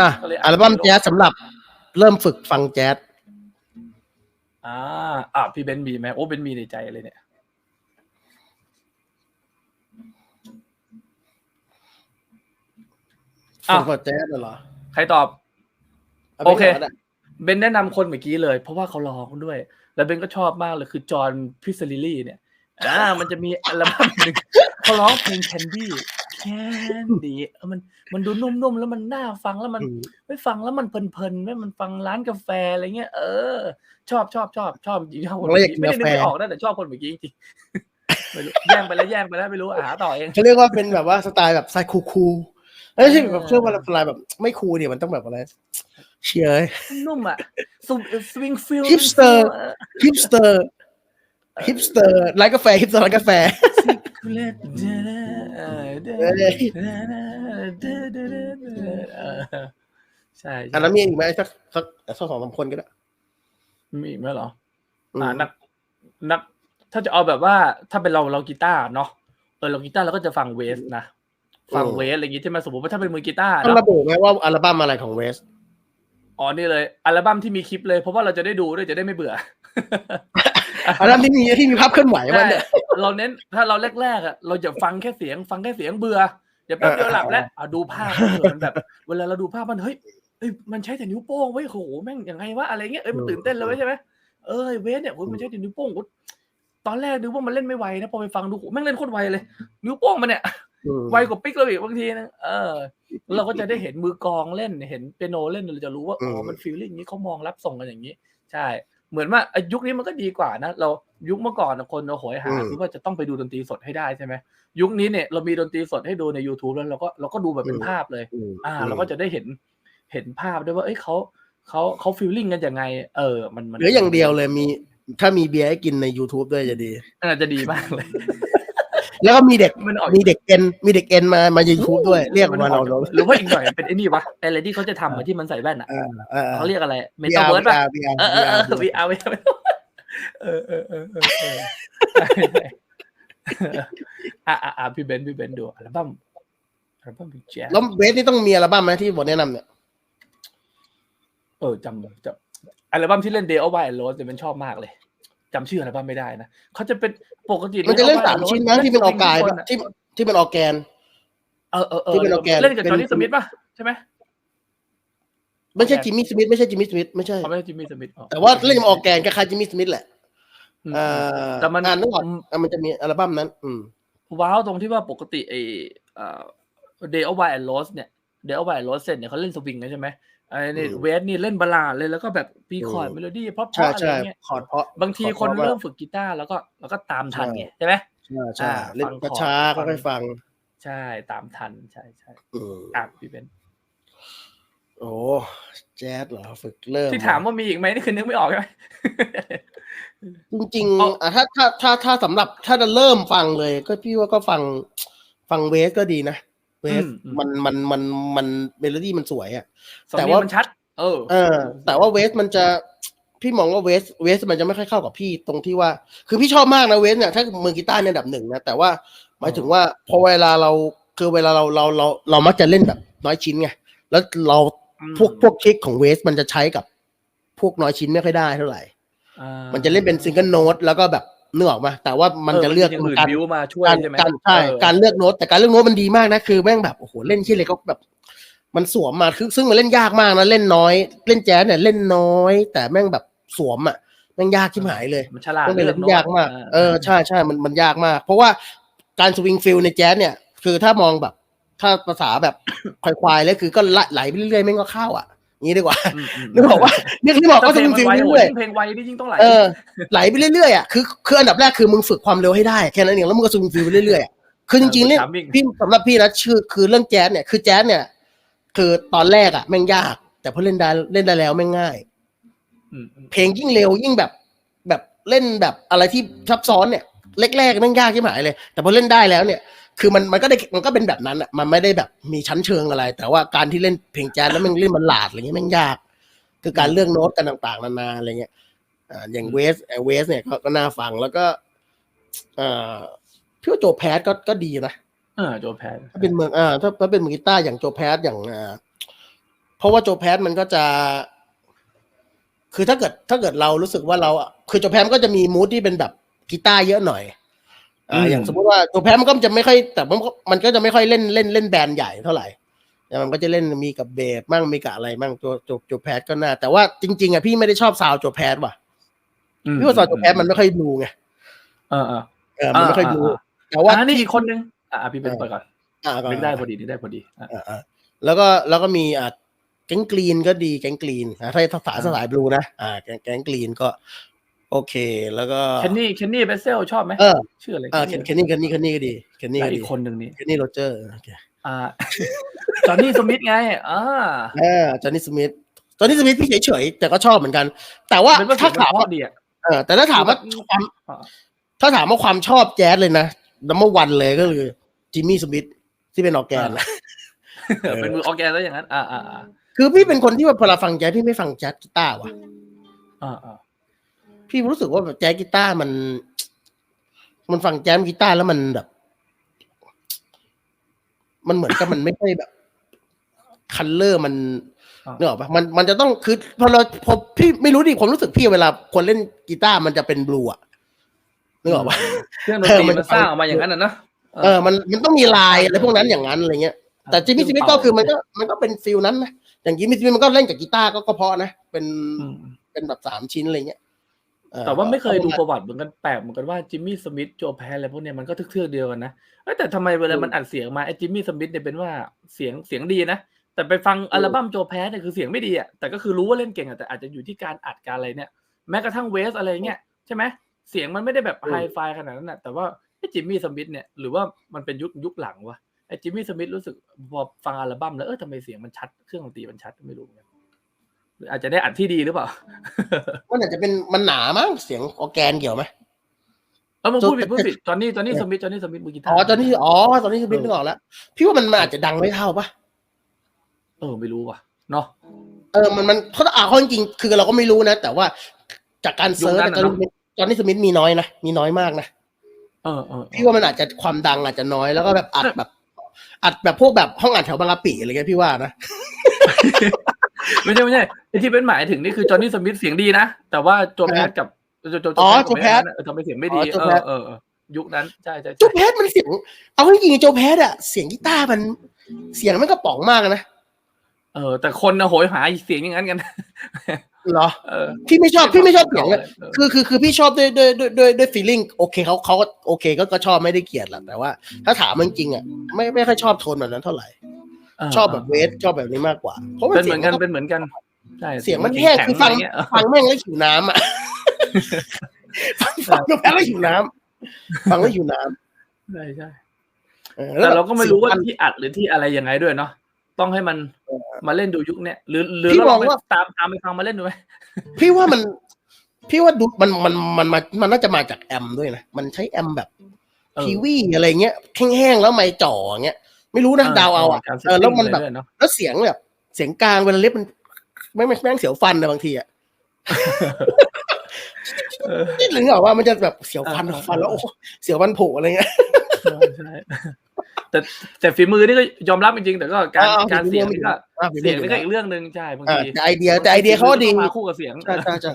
อะก็เลยอัลบั้มแจ๊สสำหรับเริ่มฝึกฟังแจ๊สอ่าอะพี่เบนซ์มีไหมโอ้เบนซ์มีในใจเลยเนี่ยฝึอ้าวกฟังแจ๊สเหรอ ใครตอบาโอเคไปก่นก็ได้เบนแนะนำคนเมื่อกี้เลย เพราะว่าเขาร้องด้วย แล้วเบนก็ชอบมากเลยคือจอห์นพิซลิลี่เนี่ยอ่ามันจะมีอัลบั้มหนึ่งเขาร้องเพลงแคนดี้ แคนดี้มันมันดูนุ่มๆแล้วมันน่าฟังแล้วมันอืมไม่ฟังแล้วมันเพลินๆไม่มันฟังร้านกาแฟอะไรเงี้ยเออ ชอบชอบชอบชอบจริงๆชอบคนเราเมื่อยากอกิกี้นไม่ได้นึกไม่กาแฟออกนะแต่ชอบคนเมื่อกี้จริงๆไม่รู้แย่งไปแล้วแย่งไปแล้วไม่รู้อะหาต่อเองเขาเรียกว่าเป็นแบบว่าสไตล์แบบสไตล์คูลๆไม่ใช่เออแบบเชื่อว่าสไตล์แบบไม่คูลเนี่ยมันต้องแบบอะไรเชียร์นุ่มอะสสวิงฟิล Hipster ฮิปสเตอร์ฮิปสเตอร์ร้านกาแฟฮิปสเตอร์ร้านกาแฟ ใช่อันนั้นมีอีกไหมสักสักสักสองสามคนก็ได้มีไหมเหรออืมอ่านักนัก ถ้าจะเอาแบบว่า ถ้าเป็นเราเรากีตาร์เนาะเออเรากีตาร์เราก็จะฟังเวสนะฟังเวสอะไรอย่างงี้ที่มันสมมติว่าถ้าเป็นมือกีตาร์ต้องเนาะระบุไหมว่าอัลบั้มอะไรของเวสอ๋อนี่เลย อัลบั้มที่มีคลิปเลยเพราะว่าเราจะได้ดูด้วยจะได้ไม่เบื่อ อัลบั้มที่มีที่มีภาพเคลื่อนไหวมันใช่เนี่ยเราเน้นถ้าเราแรกๆอะเราจะฟังแค่เสียง ฟังแค่เสียงเบื่อเดี๋ยวแป๊บเดียวหลับแล้วอะดูภาพเออมันแบบ เวลาเราดูภาพมันเฮ้ยเอ้ยมันใช้แต่นิ้วโป้งไว้ยโหแม่งยังไงวะอะไรเงี้ยเอ้ยมันตื่นเต้นเลยเว้ยใช่ไหมเออเวสเนี่ยโอ้ยมันใช้แต่นิ้วโป้งโอ้ยตอนแรกนึกว่ามันเล่นไม่ไวนะพอไปฟังดูโหแม่งเล่นโคตรไวเลย นิ้วโป้งมันเนี่ยอืมไวกว่าปิ๊กเลยอีกบางทีนะเออแล้วเราก็จะได้เห็นมือกลองเล่นเห็นเปียโนเล่นเราจะรู้ว่าอ๋อมันฟีลลิ่งนี้เขามองรับส่งกันอย่างนี้ ใช่ เหมือนว่าไอ้ยุคนี้มันก็ดีกว่านะเรายุคเมื่อก่อนนะคนเราโหยหาคือว่าจะต้องไปดูดนตรีสดให้ได้ใช่ไหมยุคนี้เนี่ยเรามีดนตรีสดให้ดูใน YouTube แล้วเราก็เราก็ดูแบบเป็นภาพเลยอืมอ่า เราก็จะได้เห็นเห็นภาพด้วยว่า เอ้ยเขาเขาเขาฟีลลิ่งกันยังไง เออ มันมันเหลืออย่างเดียวเลยมีถ้ามีเบียร์ให้กินใน YouTube ด้วยจะดีอาจจะดีมากเลย แล้วก็มีเด็กมันออกมีเด็กเอ็นมีเด็กเอ็นมามา YouTube ด้วยเรียกมันมาอเราอกเราหรือว่าอีกหน่อยเป็นไอ้นี่วะอะไรที่เขาจะทำอะที่มันใส่แว่นอะอ่าอ่าเขาเรียกอะไรเมตา VR เวิร์ดป่ะ VR เออเออเออ VR VR เออเออเออเออเออใช่ใช่อะอะอะพี่เบนซ์พี่เบนซ์ดูอัลบั้มอัลบั้มบิ๊กแจ๊แล้วเวสนี่ต้องมีอัลบั้มไหมที่บทแนะนำเนี่ยเออจำจำอัลบั้มที่เล่น Day of Wild Rose เนี่ยมันชอบมากเลย จำชื่ออัลบั้มไม่ได้นะเขาจะเป็นปกติมันจะเล่น Day of สาม Wild Rose ชิ้นนะที่เป็นออกกายทุปะคนอะที่ที่เป็นออกแกน เออเออเออที่เป็นออร์แกนเล่นกับเป็นจอร์นี่สมิธป่ะใช่ไหมไม่ใช่จิมมี่สมิธไม่ใช่จิมมี่สมิธไม่ใช่เขาไม่ใช่จิมมี่สมิธแต่ว่าเล่นออกแกนคล้ายๆจิมมี่สมิธแหละอืมอ่าแต่มันอ่านึกออกอะมันจะมีอัลบั้มนั้น อืมว้าวตรงที่ว่าปกติไอ้เอ่อ Day of Wild Rose เนี่ย Day of Wild Rose เนี่ยเขาเล่นสวิงกันใช่ไหม ไอ้นี่อืมเวสนี่เล่นบัลลาดเลยแล้วก็แบบปีคอร์ดอืมเมโลดี้เพราะๆใช่อะไรใช่เงี้ยคอร์ดเพราะบางทีขอคนขอว่าเริ่มฝึกกีตาร์แล้วก็แล้วก็ตามทันใช่ไงใช่ไหมใช่ใช่อ่าเล่นฟังคอร์ดช้าๆฟัก็งค่อยฟัง ใช่ตามทันใช่ใช่อืมอะพี่เบนโอ้แจ๊สเหรอฝึกเริ่มที่ถามว่ามีอีกไหมนี่คือนึกไม่ออกใช่ไหมจริงเอาๆอะถ้าถ้าถ้าถ้าสำหรับถ้าจะเริ่มฟังเลย ก็พี่ว่าก็ฟังฟังเวสก็ดีนะ เวสอืมอืมมันมันมันมันเมโลดี้มันสวยอะสำแต่เนียว่างมันชัด เออ เออ แต่ว่าเวสมันจะพี่มองว่าเวสเวสมันจะไม่ค่อยเข้ากับพี่ตรงที่ว่า คือพี่ชอบมากนะเวสเนี่ยถ้ามือกีตาร์เนี่ยอันดับหนึ่งนะแต่ว่าหมายถึงว่าพอเวลาเราคือเวลาเราเราเราเรามักจะเล่นแบบน้อยชิ้นไงแล้วเราอืมพวกพวกคลิกของเวสมันจะใช้กับพวกน้อยชิ้นไม่ค่อยได้เท่าไหร่อ่ามันจะเล่นเป็นซิงเกิลโน้ตแล้วก็แบบ เนื้อออกมาแต่ว่ามันจะเลือกย่างอื่นการบิวมาช่วยการใช่ไหมการใช่เออการเลือกโน้ตแต่การเลือกโน้ตมันดีมากนะคือแม่งแบบโอ้โหเล่นที่เลยก็แบบ มันสวมมาคือซึ่งมันเล่นยากมากนะเล่นน้อย เล่นแจ๊สเนี่ยเล่นน้อย แต่แม่งแบบสวมอะแม่งยากที่หายเลยมันฉลาดต้องเป็นอะไรที่ยากมากโน้ตเออใช่ใช่มันมันยากมาก เพราะว่าการสวิงฟิลในแจ๊สเนี่ย คือถ้ามองแบบ ถ้าภาษาแบบควายๆเลยคือก็ไหลไปเรื่อยๆแม่งก็เข้าอะอย่าง นี้ดีกว่าอืมอืมนึกบอกว่านึกที่บอกถ้าก็เพสลงวิงมันฟิลไวโอ้เรื่อยยิ่งเพลงไวนี่ยิ่งต้องไหลๆเออไหลไปเรื่อยๆอะคือคืออันดับแรกคือมึงฝึกความเร็วให้ได้แค่นั้นเองแล้วมึงก็สวิงฟิลไปเรื่อยๆอะคือจริงๆเล่นถามวิ่งพี่สำหรับพี่นะชื่อคือเรื่องแจ๊สเนี่ยคือแจ๊สเนี่ย คือตอนแรกอะแม่งยาก แต่พอเล่นได้เล่นได้แล้วแม่งง่ายอืมอืมเพลงยิ่งเร็วยิ่งแบบแบบเล่นแบบอะไรที่ซับซ้อนเนี่ยแรกๆแม่งยากที่หมายเลย แต่พอเล่นได้แล้วเนี่ย คือมันมันก็ได้มันก็เป็นแบบนั้นอะมันไม่ได้แบบมีชั้นเชิงอะไร แต่ว่าการที่เล่นเพลงแจ๊สแล้วแม่งเล่นมันหลาดอะไรเงี้ยแม่งยาก คือการเลือกโน้ตกันต่างๆนานาอะไรเงี้ยอ่าอย่างเวสเวสเนี่ยก็ก็น่าฟังแล้วก็อ่าพี่ว่าโจแพสก็ก็ดีนะเออโจแพนถ้าเป็นเมืองอ่าถ้าถ้าเป็นมือกีตาร์อย่างโจแพสอย่างอ่าเพราะว่าโจแพสมันก็จะ คือถ้าเกิดถ้าเกิดเรารู้สึกว่าเราอะคือโจแพสมันก็จะมีมูดที่เป็นแบบกีตาร์เยอะหน่อย อ่าอย่างสมมติว่าโจแพสมันก็จะไม่ค่อย แต่มันก็มันก็จะไม่ค่อยเล่นเล่นเล่นแบนด์ใหญ่เท่าไหร่แต่มันก็จะเล่นมีกับเบสมั่งมีกับอะไรมั่งตัวโจโจแพสก็น่า แต่ว่าจริง ๆอะพี่ไม่ได้ชอบซาวด์โจแพสว่ะอืมพี่ว่าซาวด์โจแพสมันไม่ค่อยบลูไงเออเออเออมันไม่ค่อยบลูอ่าแต่ว่าอ่านี่อีกคนนึงอ่าพี่เป็นเปิดก่อนอ่าก็นึกได้พอดีนึกได้พอดีอะอ่าอ่าแล้วก็แล้วก็มีอ่าแก๊งกรีนก็ดีแก๊งกรีนอ่าถ้าภาษาสายบลูนะอ่าแก๊งแก๊งกรีนก็ โอเค แล้วก็เคนนี่เคนนี่เบสเซลชอบไหมเออชื่ออะไรอ่าเคนเคนนี่เคนนี่เคนนี่ก็ดีเคนนี่และก็อีดีกคนหนึ่งนี่เคนนี่โรเจอร์โอเคอ่าจอห์นนี่สมิธไงอ่าอ่าจอห์นนี่สมิธจอห์นนี่สมิธพี่เฉยๆแต่ก็ชอบเหมือนกัน แต่ว่าเป็นว่าถ้าถ้าถามเพว่าราะดีอะเออแต่ถ้าถามว่าความอ่าถ้าถามว่าความชอบแจ๊สเลยนะนัมเบอร์วันเลยก็คือจิมมี่สมิธที่เป็นออร์แกนนะเออเป็นมือออร์แกนแล้วอย่างนั้นอ่าอ่าอ่าคือพี่เป็นคนที่ว่าพอเราฟังแจ๊สพี่ไม่ฟังแจ๊สกีตาร์ว่ะอ่าอ่า พี่รู้สึกว่าแบบแจ๊สกีตาร์มัน มันฟังแจ๊สกีตาร์แล้วมันแบบ มันเหมือนกับมันไม่ค่อยแบบ คันเลอร์มันนึกออกปะมันมันจะต้องคือพอเราพอพี่ไม่รู้ดิผมรู้สึกพี่เวลาคนเล่นกีตาร์มันจะเป็นบลูอะนึกออกปะเครื่องดนตเอรีอมันมันสร้างออกมาอย่างนั้นอะเนอะเออ มันมันต้องมีลายอะไรพวกนั้นอย่างนั้นอะไรเงี้ยแต่จิมมี่สมิธก็คือมันก็มันก็เป็นฟิลนั้นนะอย่างจิมมี่สมิธมันก็เล่นกับกีตาร์ก็ก็เพราะนะเป็นอืมเป็นแบบสามชิ้นอะไรเงี้ยเออ แต่ว่าไม่เคยดูประวัติเหมือนกันแปลกเหมือนกันว่าจิมมี่สมิธโจแพนอะไรพวกเนี้ยมันก็เทือกๆเดียวกันนะเอ้ยแต่ทำไมเวลามันอัดเสียงมาไอ้จิมมี่สมิธเนี่ยเป็นว่าเสียงเสียงดีนะแต่ไปฟังอัลบั้มโจแพนเนี่ยคือเสียงไม่ดีอะแต่ก็คือรู้ว่าเล่นเก่งอะแต่อาจจะอยู่ที่การอัดการอะไรเนี่ยแม้กระทั่งเวสอะไรเงี้ยใช่ไหมเสียงมันไม่ได้แบบไฮไฟขนาดนั้นนะแต่ว่าไอ้จิมมี่สมิธเนี่ยหรือว่ามันเป็นยุคยุคหลังวะไอ้จิมมี่สมิธรู้สึกพอฟังอัลบั้มแล้วเออทำไมเสียงมันชัดเครื่องดนตรีมันชัดไม่รู้เหมือนกันหรื ออาจจะได้อัดที่ดีหรือเปล่า มันอาจจะเป็นมันหนามั้งเสียงออร์แกนเกี่ยวไหมเออมึงพูดผิดจนพูดผิดจอห์นนี่จอห์นนี่สมิธจอห์นนี่สมิธมือกีตาอ๋ร์อตอนนี้อ๋อตอนนี้คือบินนึกออกแล้วพี่ว่ามันมันอาจจะดังไม่เท่าปะเออไม่รู้ว่ะเนาะเออมันมันเขาอ่าเขาจริงๆคือเราก็ไม่รู้นะ แต่ว่าจากการเซิร์ชยุคนั้นตอนอะนี้ตอนนี้สมิธมีน้อยนะมีน้อยมากนะเออเออเออพี่ว่ามันอาจจะความดังอาจจะน้อยแล้วก็แบบอัดแบบ อัดแบบพวกแบบห้องอัดแถวบางกะปิอะไรเงี้ยพี่ว่านะ ไม่ใช่ไม่ใช่ไอที่เป็นหมายถึงนี่คือจอห์นนี่สมิธเสียงดีนะ แต่ว่าโจแพทกับโจโจอ๋อกับโจแพทเออทำไมเสียงไม่ดีอ๋อโจเอแพอทเออเออยุคนั้นใช่ใช่โจใช่แพสมันเสียงเอาจริงๆโจแพสอะเสียงกีตาร์มันเสียงมันก็ป๋องมากนะเออ แต่คนนะโหยหาเสียงอย่างนั้นกันเหรอเออพี่ไม่ชอบพี่ไม่ชอบเสียงอะเออคือคือคือพี่ชอบด้วยด้วยด้วยด้วยด้วยฟีลลิ่งโอเคเขาเขาก็โอเคก็ก็ชอบไม่ได้เกลียดหรอกแต่ว่า ถ้าถามมันจริงอะไม่ไม่ค่อยชอบโทนแบบนั้นเท่าไหร่ ชอบแบบเวสชอบแบบนี้มากกว่า เพราะมันเป็นเสีเหยมืงอนกันมันก็เป็นเหมือนกันใช่เสียงมันแห้งคือฟังแข็ๆะไรเงี้ยฟังแม่งแล้วหิวน้ำอะฟังฟังโจแพสแล้วหิวน้ำฟังแล้วหิวน้ำใช่ใช่ออแต่เราก็ไม่รู้ว่าสียงนที่อัดหรือที่อะไรยังไงด้วยเนาะต้องให้มันเออมาเล่นดูยุคเนี้ยหรือหรือพี่เราลองมองไปว่าตามตามไปฟังมาเล่นดูไหมพี่ว่ามันพี่ว่าดูมันมันมันมามันน่าจะมาจากแอมด้วยนะมันใช้แอมแบบเออทีวีอะไรเงี้ยแห้งๆแล้วไม่จ่ออย่างเงี้ย ไม่รู้นะดาวเอาอะการเออแล้วมันแบบเซตติ้งอะไรด้วยเนอะแล้วเสียงแบบเสียงกลางเวลาเล็บมันไม่ไม่แม่งเสียวฟันนะบางทีอะเออนี่หรือเปล่าว่ามันจะแบบเสียวฟันเออฟันแล้วโอ้เสียวฟันผุอะไรเงี้ยใช่ใช่แต่แต่ฝีมือนี่ก็ยอมรับจริงๆแต่ก็การอ่าการฝีมือเสียงไม่นี่ก็อ่าฝีมือเสียงนี่ก็อีกเรื่องหนึ่งใช่บางอ่าทีแต่ไอเดียแต่ไอเดียเขาก็ดีต้องมาคู่กับเสียงใช่ใช่ใช่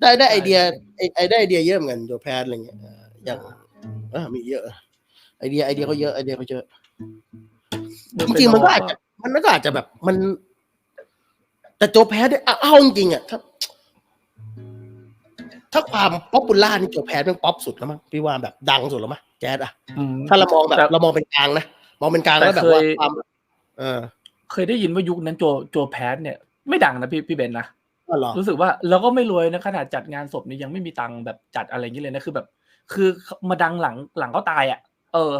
ได้ได้ไอเดียไอไอได้ไอเดียเยอะเหมือนกันโจแพทอะไรเงี้ยเอออย่างเออมีเยอะ ไอเดียไอเดียเขาเยอะไอเดียเขาเยอะ จริงๆมันก็อาจจะมันก็อาจจะแบบมัน แต่โจแพทเนี่ยเอาเอาจริงๆอะถ้าถ้าความป๊อปปูล่านี่โจแพทเป็นป๊อปสุดแล้วมั้งพี่ว่าแบบดังสุดแล้วมั้งแจ๊ดอะอืมถ้าเรามองแบบแต่เรามองเป็นกลางนะมองเป็นกลางแต่แล้วแบบว่าเคยความเออ เคยได้ยินว่ายุคนั้นโจโจแพทเนี่ย ไม่ดังนะพี่พี่เบนนะก็หรอรู้สึกว่าเราก็ไม่รวยนะขนาดจัดงานศพนี่ยังไม่มีตังค์แบบจัดอะไรอย่างนี้เลยนะคือแบบ คือมาดังหลังหลังเขาตายอะ เออ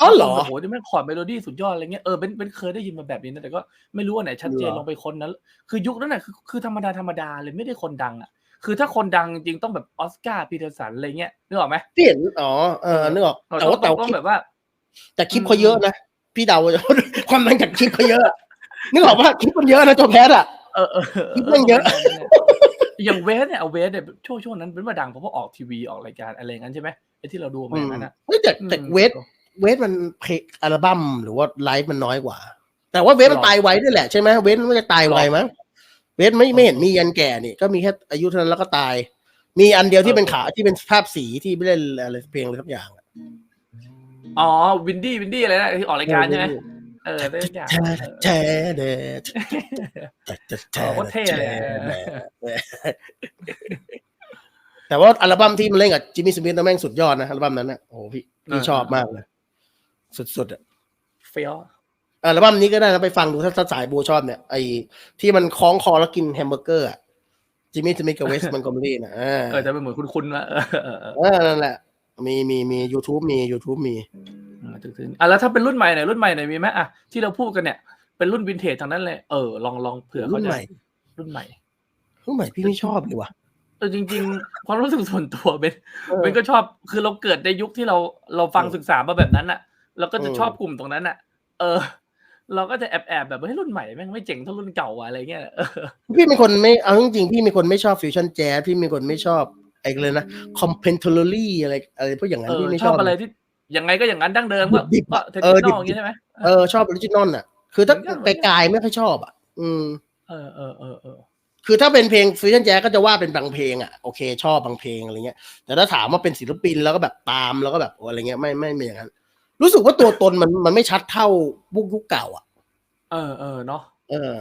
อ๋อเหรอโอ้โหนี่แม่งคอร์ดเมโลดี้สุดยอดอะไรเงี้ยเออเป็นเป็นเคยได้ยินมาแบบนี้นะแต่ก็ไม่รู้ว่าไหนชัดเจนเหรอลองไปคนนั้น คือยุคนั้นน่ะคือคือธรรมดาธรรมดาเลยไม่ได้คนดังอะ คือถ้าคนดังจริงๆต้องแบบออสการ์ปีเตอร์สันอะไรเงี้ยนึกออกไหมพี่เห็นอ๋อเออนึกออกเออแต่ว่าแต่ต้องว่าต้องแบบว่า แต่คลิปเขาเยอะนะพี่เดาความดังจากคลิปเขาเยอะนึกออกว่าคลิปมันเยอะนะโจแพทอะเออเออคลิปแม่งเยอะอย่างเวสเนี่ยเอาเวสเนี่ยช่วงช่วงนั้นเป็นมาดังเพราะว่าออกทีวีออกรายการอะไรอย่างนั้นใช่ไหมไอ้ที่เราดูมาอย่างนั้นอะเฮ้ยแต่แต่อืมเวท เวทมันเพลงอัลบั้มหรือว่าไลฟ์มันน้อยกว่า แต่ว่าเวฟมันหรอตายไวด้วยแหละใช่ไหมเวฟมันจะตายไวมั้งเวฟไม่ไม่เห็นมียันแก่นี่ก็มีแค่อายุเท่านั้นแล้วก็ตาย มีอันเดียวที่เป็นขาที่เป็นภาพสีที่ไม่เล่นอะไรเพลงอะไรสักอย่างอะอ๋อวินดี้วินดี้อะไรนะที่ออกรายการใช่ไหมเออได้ทุกอย่างแช่เออแช่เด็ดโอ้โหเท่เลยแต่ว่าอัลบั้มที่มันเล่นกับจิมมี่สมิธนั่นแม่งสุดยอดนะอัลบั้มนั้นนะโอ้โหพี่พี่ชอบมากเลย สุดๆอะเฟี้ยวอัลบั้มนี้ก็ได้นะไปฟังดูถ้าถ้าสายบูชอบเนี่ยไอ้ที่มันคล้องคอแล้วกินแฮมเบอร์เกอร์อะจิมมี่สมิธกับเวสมันคอมเมดี้นะอ่าเออจะเป็นเหมือนคุ้นๆว่าเออเออเออเออนั่นแหละ มีมีมี YouTube มี YouTube มีเออถึงๆอะแล้วถ้าเป็นรุ่นใหม่หน่อยรุ่นใหม่หน่อยมีไหมอะที่เราพูดกันเนี่ยเป็นรุ่นวินเทจทางนั้นเลยเออลองลองเผื่อเขารุ่นจะใหม่รุ่นใหม่รุ่นใหม่พี่ไม่ชอบเลยว่ะเออจริง ๆ ความรู้สึกส่วนตัวเป็นเออเป็นก็ชอบคือเราเกิดในยุคที่เราเราฟังอืมศึกษามาแบบนั้นอะ เราก็จะอืมชอบกลุ่มตรงนั้นอะ เออ เราก็จะแอบแอบๆแบบเฮ้ยรุ่นใหม่แม่งไม่เจ๋งเท่ารุ่นเก่าว่ะอะไรเงี้ยเออพี่เป็นคนไม่เอาจริงๆพี่เป็นคนไม่ชอบฟิวชั่นแจ๊สพี่เป็นคนไม่ชอบไอ้เลยนะคอมเพนทอร์ลี่อะไรอะไรพวกอย่างนั้นเออพี่ไม่ชชออบบอะไรที่ยังไงก็อย่างนั้นดั้งเดิมก็ดิบๆก็อะเทคเอนิอคดิบอย่างนี้ใช่ไหมเออชอบออริจินอลอะ คือถ้าเหมือนกันไกลๆไม่ค่อยชอบอะ อืมเออเออเออเออคือถ้าเป็นเพลงฟิวชั่นแจ๊สก็จะว่าเป็นบางเพลงอะโอเคชอบบางเพลงอะไรเงี้ยแต่ถ้าถามว่าเป็นศิลปินแล้วก็แบบตามแล้วก็แบบโอ้อะไรเงี้ยไม่ไม่ไม่อย่างนั้น รู้สึกว่าตัวตนมันมันไม่ชัดเท่าบุกยุคเก่า อะ เออเออเนาะเออ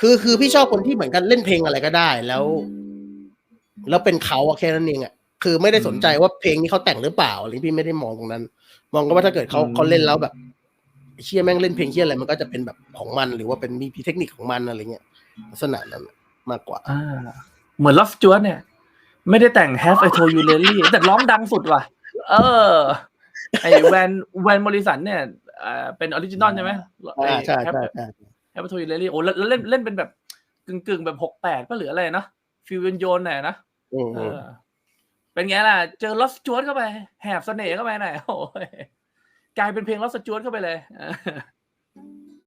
คือคือพี่ชอบคนที่เหมือนกันเล่นเพลงอะไรก็ได้ แล้ว แล้วเป็นเขาอะแค่นั้นเองอะคือไม่ได้สนใจว่าเพลงนี้เขาแต่งหรือเปล่าอะไรพี่ไม่ได้มองตรงนั้น มองก็ว่าถ้าเกิดเขาเขาเล่นแล้วแบบเชี่ยแม่งเล่นเพลงเชี่ยอะไรมันก็จะเป็นแบบของมัน หรือว่าเป็นมีเทคนิคของมันอะไรเงี้ยลักษณะนั้นมากกว่าอ่าเหมือนลอฟจว t เนี่ย ไม่ได้แต่ง Have I Told You Lately แต่ร้องดังสุดว่ะ เออ ไอแวนแวนมอริสันเนี่ยอ่าเป็นออริจินอลใช่ไหมอ่าใช่แฮปใช่ใช่แฮปทูยูเล่โอ้แล้วแล้วเล่นเล่นเป็นแบบกึ่งกึ่งๆแบบหกแปดก็หรืออะไรนะฟิวเวนโยนหน่อยนะอืมเออเป็นไงล่ะ เจอลอสจว t เข้าไป แหบเสน่ห์เข้าไปหน่อยโอ้ยกลายเป็นเพลงลอสจว t เข้าไปเลยเออ